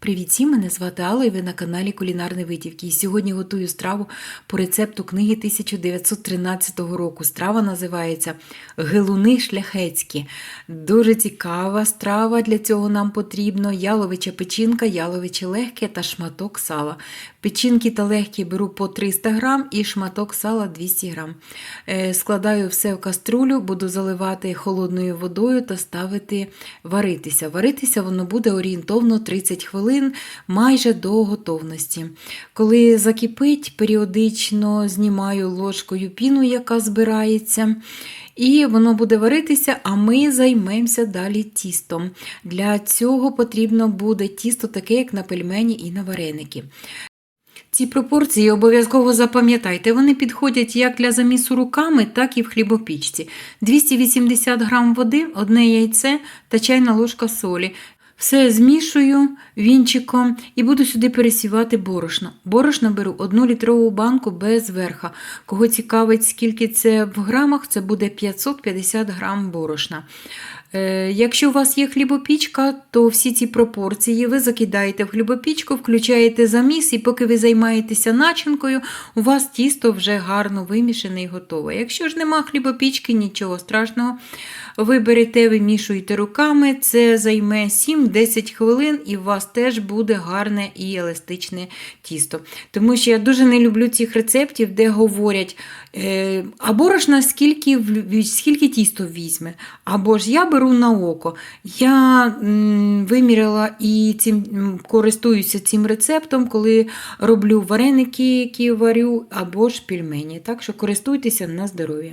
Привіт мене звати Алла і ви на каналі Кулінарні Витівки. І сьогодні готую страву по рецепту книги 1913 року. Страва називається Гелуни шляхецькі. Дуже цікава страва. Для цього нам потрібно яловича печінка, яловиче легке та шматок сала. Печінки та легкі беру по 300 грам і шматок сала 200 грам. Е, Складаю все в каструлю, буду заливати холодною водою та ставити варитися. Варитися воно буде орієнтовно 30 хвилин майже до готовності. Коли закипить, періодично знімаю ложкою піну, яка збирається. І воно буде варитися, а ми займемося далі тістом. Для цього потрібно буде тісто таке, як на пельмені і на вареники. Ці пропорції обов'язково запам'ятайте, вони підходять як для замісу руками, так і в хлібопічці. 280 г води, одне яйце та чайна ложка солі. Все змішую вінчиком і буду сюди пересівати борошно. Борошно беру 1 літрову банку без верха. Кого цікавить, скільки це в грамах, це буде 550 грам борошна. Е, Якщо у вас є хлібопічка, то всі ці пропорції ви закидаєте в хлібопічку, включаєте заміс, і поки ви займаєтеся начинкою, у вас тісто вже гарно вимішане і готове. Якщо ж нема хлібопічки, нічого страшного. Ви берете, вимішуєте руками, це займе 7-10 хвилин, і у вас теж буде гарне і еластичне тісто. Тому що я дуже не люблю цих рецептів, де говорять, е, а борошна скільки, скільки тісто візьме. Або ж я беру на око. Я виміряла і цим користуюся цим рецептом, коли роблю вареники, які варю, або ж пельмені. Так що користуйтеся на здоров'я.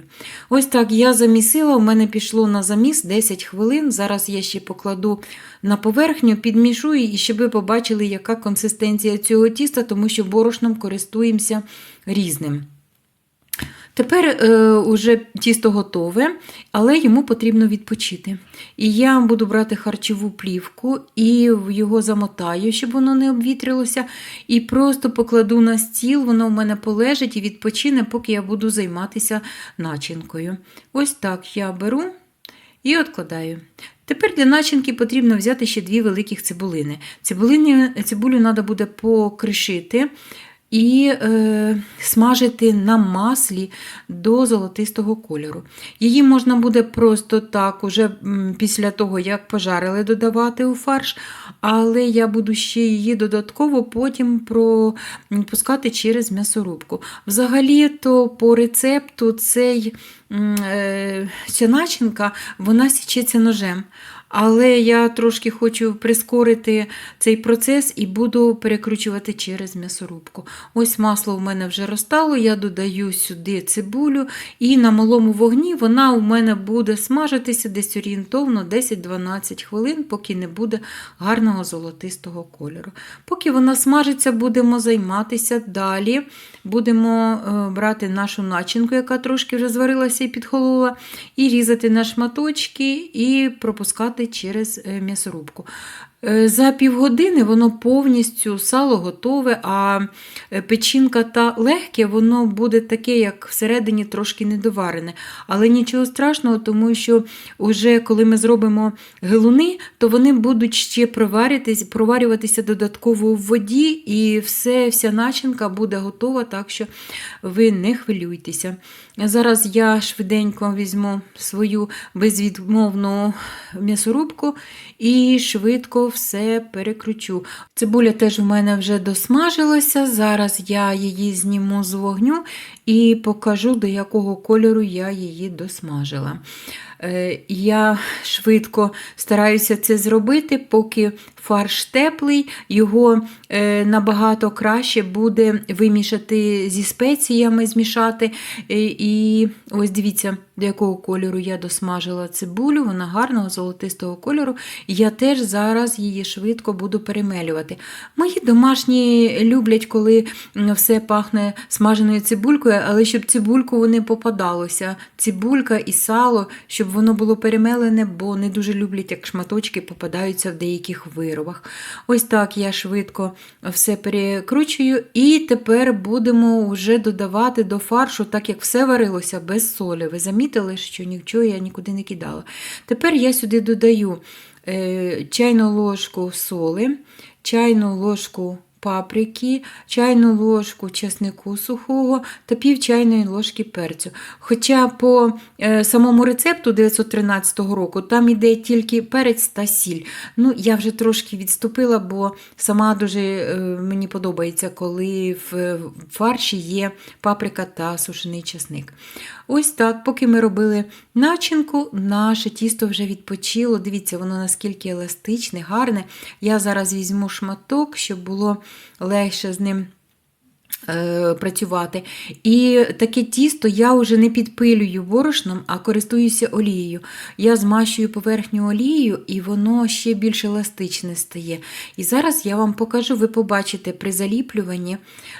Ось так я замісила, у мене пішло на заміс 10 хвилин. Зараз я ще покладу на поверхню, підмішую, і щоб ви побачили, яка консистенція цього тіста, тому що борошном користуємося різним. Тепер е, уже тісто готове, але йому потрібно відпочити. І я буду брати харчову плівку і його замотаю, щоб воно не обвітрилося. І просто покладу на стіл, воно в мене полежить і відпочине, поки я буду займатися начинкою. Ось так я беру і откладаю. Тепер для начинки потрібно взяти ще дві великих цибулини. Цибулини, цибулю треба буде покришити і е, смажити на маслі до золотистого кольору. Її можна буде просто так, уже після того, як пожарили, додавати у фарш, але я буду ще її додатково потім пропускати через м'ясорубку. Взагалі-то по рецепту цей, е, ця начинка вона січеться ножем. Але я трошки хочу прискорити цей процес і буду перекручувати через м'ясорубку. Ось масло в мене вже розтало, я додаю сюди цибулю, і на малому вогні вона у мене буде смажитися десь орієнтовно 10-12 хвилин, поки не буде гарного золотистого кольору. Поки вона смажиться, будемо займатися далі. Будемо е, брати нашу начинку, яка трошки вже зварилася і підхолола, і різати на шматочки і пропускати через е, м'ясорубку. Е, За півгодини воно повністю сало готове, а е, печінка та легке, воно буде таке, як всередині трошки недоварене. Але нічого страшного, тому що вже коли ми зробимо гелуни, то вони будуть ще проваритись, проварюватися додатково в воді, і все, вся начинка буде готова, так що ви не хвилюйтеся. Зараз я швиденько візьму свою безвідмовну м'ясорубку і швидко все перекручу. Цибуля теж у мене вже досмажилася. Зараз я її зніму з вогню і покажу, до якого кольору я її досмажила. Е, Я швидко стараюся це зробити, поки фарш теплий, його е, набагато краще буде вимішати зі спеціями, змішати. Е, І ось дивіться, до якого кольору я досмажила цибулю, вона гарного золотистого кольору. Я теж зараз її швидко буду перемелювати. Мої домашні люблять, коли все пахне смаженою цибулькою, але щоб цибульку не попадалося. Цибулька і сало, щоб воно було перемелене, бо не дуже люблять, як шматочки попадаються в деяких виробах. Ось так я швидко все перекручую, і тепер будемо вже додавати до фаршу, так як все варилося без солі. Ви замітили, що нічого я нікуди не кидала. Тепер я сюди додаю е, чайну ложку соли, чайну ложку паприки, чайну ложку чеснику сухого та пів чайної ложки перцю. Хоча по е, самому рецепту 913 року там іде тільки перець та сіль. Ну, я вже трошки відступила, бо сама дуже е, мені подобається, коли в фарші є паприка та сушений чесник. Ось так, поки ми робили начинку, наше тісто вже відпочило. Дивіться, воно наскільки еластичне, гарне. Я зараз візьму шматок, щоб було легше з ним. е, Працювати. І таке тісто я вже не підпилюю борошном, а користуюся олією. Я змащую поверхню олією, і воно ще більш еластичне стає. І зараз я вам покажу, ви побачите при заліплюванні,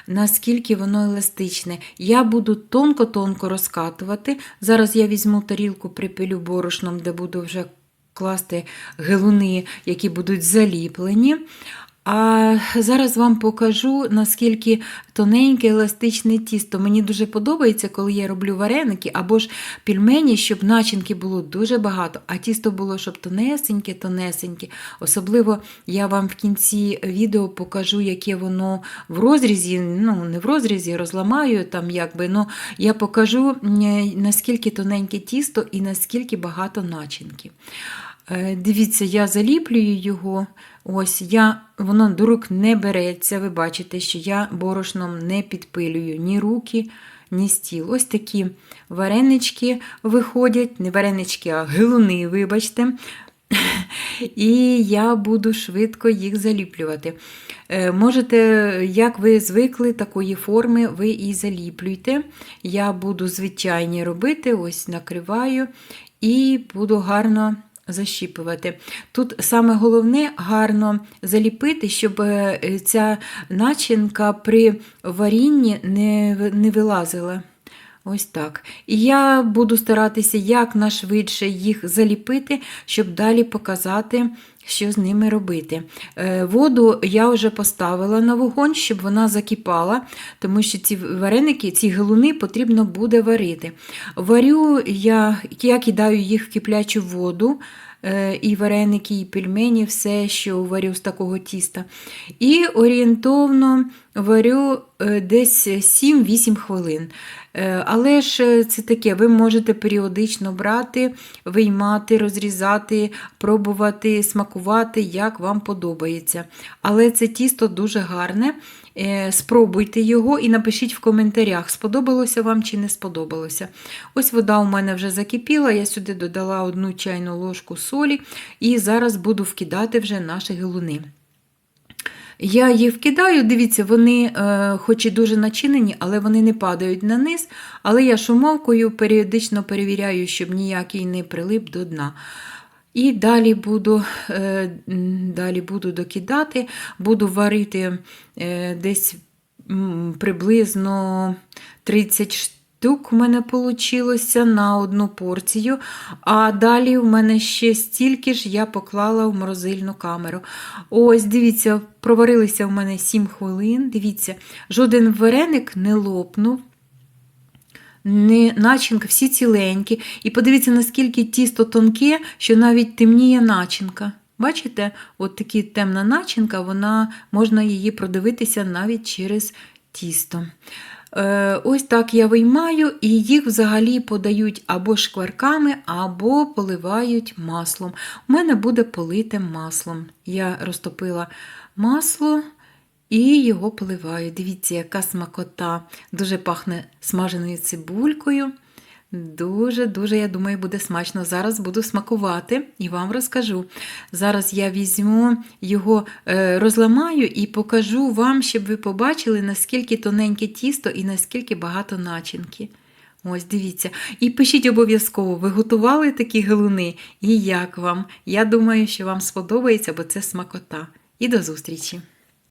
наскільки воно еластичне. Я буду тонко-тонко розкатувати. Зараз я візьму тарілку, припилю борошном, де буду вже класти гелуни, які будуть заліплені. А зараз вам покажу, наскільки тоненьке еластичне тісто. Мені дуже подобається, коли я роблю вареники або ж пельмені, щоб начинки було дуже багато, а тісто було, щоб тонесеньке, тонесеньке. Особливо я вам в кінці відео покажу, яке воно в розрізі, ну не в розрізі, розламаю там якби, ну я покажу, наскільки тоненьке тісто і наскільки багато начинки. Е, Дивіться, я заліплюю його. Ось я, воно до рук не береться. Ви бачите, що я борошном не підпилюю ні руки, ні стіл. Ось такі варенички виходять, не варенички, а гилуни, вибачте. І я буду швидко їх заліплювати. Е, Можете, як ви звикли, такої форми ви і заліплюйте. Я буду звичайні робити, ось накриваю і буду гарно защіпувати. Тут саме головне гарно заліпити, щоб е, ця начинка при варінні не, не вилазила. Ось так. І я буду старатися якнайшвидше їх заліпити, щоб далі показати, що з ними робити. Е, Воду я вже поставила на вогонь, щоб вона закипала, тому що ці вареники, ці галуни потрібно буде варити. Варю я, я кидаю їх в киплячу воду. е, І вареники, і пельмені, все, що варю з такого тіста. І орієнтовно варю е, десь 7-8 хвилин. Але ж це таке, ви можете періодично брати, виймати, розрізати, пробувати, смакувати, як вам подобається. Але це тісто дуже гарне. Е, Спробуйте його і напишіть в коментарях, сподобалося вам чи не сподобалося. Ось вода у мене вже закипіла, я сюди додала одну чайну ложку солі і зараз буду вкидати вже наші гелуни. Я їх вкидаю, дивіться, вони, е, хоч і дуже начинені, але вони не падають на низ. Але я шумовкою періодично перевіряю, щоб ніякий не прилип до дна. І далі буду е, далі буду докидати, буду варити е, десь приблизно 30 штук у мене вийшло на одну порцію. А далі в мене ще стільки ж я поклала в морозильну камеру. Ось, дивіться, проварилися в мене 7 хвилин. Дивіться, жоден вареник не лопнув. Начинка, всі ціленькі. І подивіться, наскільки тісто тонке, що навіть темніє начинка. Бачите, от такі темна начинка, вона, можна її продивитися навіть через тісто. Е, Ось так я виймаю, і їх взагалі подають або шкварками, або поливають маслом. У мене буде полите маслом. Я розтопила масло. І його поливаю. Дивіться, яка смакота. Дуже пахне смаженою цибулькою. Дуже-дуже, я думаю, буде смачно. Зараз буду смакувати і вам розкажу. Зараз я візьму його, е, розламаю і покажу вам, щоб ви побачили, наскільки тоненьке тісто і наскільки багато начинки. Ось, дивіться. І пишіть обов'язково, ви готували такі галуни? І як вам? Я думаю, що вам сподобається, бо це смакота. І до зустрічі!